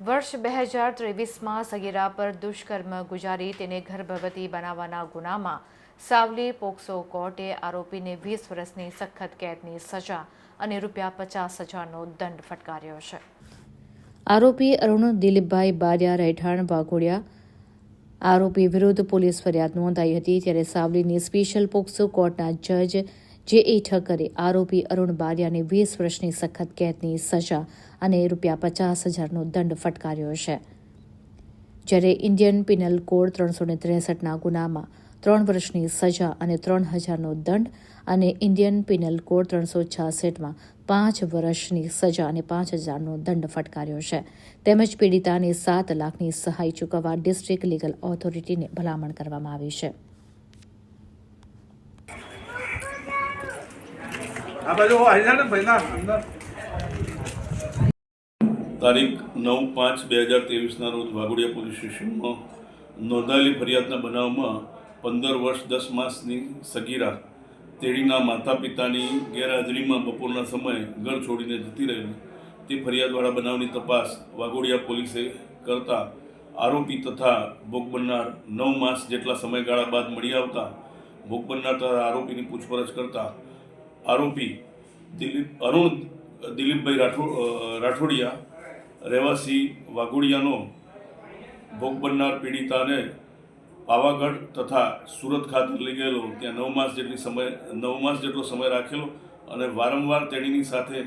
વર્ષ બે હજાર ત્રેવીસમાં સગીરા પર દુષ્કર્મ ગુજારી તેને ગર્ભવતી બનાવવાના ગુનામાં સાવલી પોક્સો કોર્ટે આરોપીને વીસ વર્ષની સખત કેદની સજા અને રૂપિયા પચાસ હજારનો દંડ ફટકાર્યો છે. આરોપી અરુણ દિલીપભાઈ બારિયા રહેઠાણ વાઘોડિયા. આરોપી વિરુદ્ધ પોલીસ ફરિયાદ નોંધાઈ હતી ત્યારે સાવલીની સ્પેશિયલ પોક્સો કોર્ટના જજ જે એ ઠક્કરે આરોપી અરુણ બારિયાને વીસ વર્ષની સખત કેદની સજા અને રૂપિયા પચાસ હજારનો દંડ ફટકાર્યો છે. જ્યારે ઇન્ડિયન પિનલ કોડ ત્રણસો ને ત્રેસઠના ગુનામાં ત્રણ વર્ષની સજા અને ત્રણ હજારનો દંડ અને ઇન્ડિયન પિનલ કોડ ત્રણસો છાસઠમાં પાંચ વર્ષની સજા અને પાંચ હજારનો દંડ ફટકાર્યો છે. તેમજ પીડિતાને સાત લાખની સહાય ચૂકવવા ડિસ્ટ્રિક્ટ લીગલ ઓથોરિટીને ભલામણ કરવામાં આવી છે. આ બાજુ આવી ભાઈ તારીખ નવ પાંચ બે હજાર ત્રેવીસના રોજ વાઘોડિયા પોલીસ સ્ટેશનમાં નોંધાયેલી ફરિયાદના બનાવમાં પંદર વર્ષ દસ માસની સગીરા તેણીના માતા પિતાની ગેરહાજરીમાં બપોરના સમયે ઘર છોડીને જતી રહેલી. તે ફરિયાદવાળા બનાવની તપાસ વાઘોડિયા પોલીસે કરતા આરોપી તથા ભોગ બનનાર નવ માસ જેટલા સમયગાળા બાદ મળી આવતા ભોગ બનનાર તથા આરોપીની પૂછપરછ કરતા આરોપી દિલીપ, અરુણ, દિલીપભાઈ રાઠોડ રાઠોડિયા, રહેવાસી વાઘોડિયાનો ભોગ બનનાર પીડિતાને પાવાગઢ તથા સુરત ખાતે લઈ ગયેલો, ત્યાં નવ માસ જેટલી સમય, નવ માસ જેટલો સમય રાખેલો અને વારંવાર તેણીની સાથે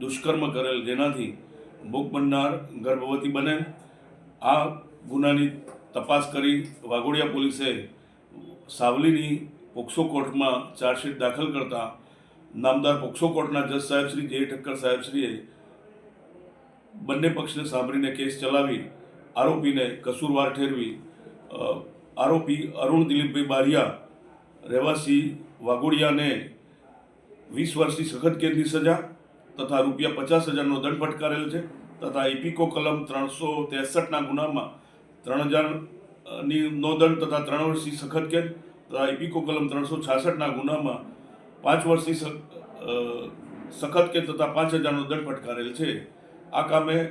દુષ્કર્મ કરેલ જેનાથી ભોગ બનનાર ગર્ભવતી બને. આ ગુનાની તપાસ કરી વાઘોડિયા પોલીસે સાવલીની પોક્સો કોર્ટમાં ચાર્જશીટ દાખલ કરતા નામદાર પોક્સો કોર્ટના જજ સાહેબ શ્રી જે ઠક્કર સાહેબ શ્રીએ બંને પક્ષને સાંભળીને કેસ ચલાવી, આરોપીને કસૂરવાર ઠેરવી આરોપી અરુણ દિલીપભાઈ બારિયા, રહેવાસી વાઘોડિયાને વીસ વર્ષની સખત કેદની સજા તથા રૂપિયા પચાસ હજારનો દંડ ફટકારેલ છે તથા ઇપિકો કલમ ત્રણસો ત્રેસઠના ગુનામાં ત્રણ હજારની નો દંડ તથા ત્રણ વર્ષની સખત કેદ તથા ઇપિકો કલમ ત્રણસો છાસઠના ગુનામાં પાંચ વર્ષની સખ- સખત કે તથા પાંચ હજારનો દંડ ફટકારેલ છે. આ કામે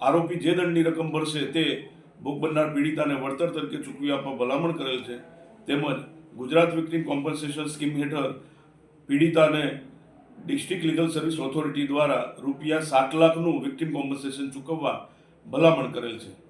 આરોપી જે દંડની રકમ ભરશે તે ભોગ બનનાર પીડિતાને વળતર તરીકે ચૂકવી આપવા ભલામણ કરેલ છે. તેમજ ગુજરાત વિક્ટિમ કોમ્પન્સેશન સ્કીમ હેઠળ પીડિતાને ડિસ્ટ્રિક્ટ લીગલ સર્વિસ ઓથોરિટી દ્વારા રૂપિયા સાત લાખનું વિક્ટિમ કોમ્પન્સેશન ચૂકવવા ભલામણ કરેલ છે.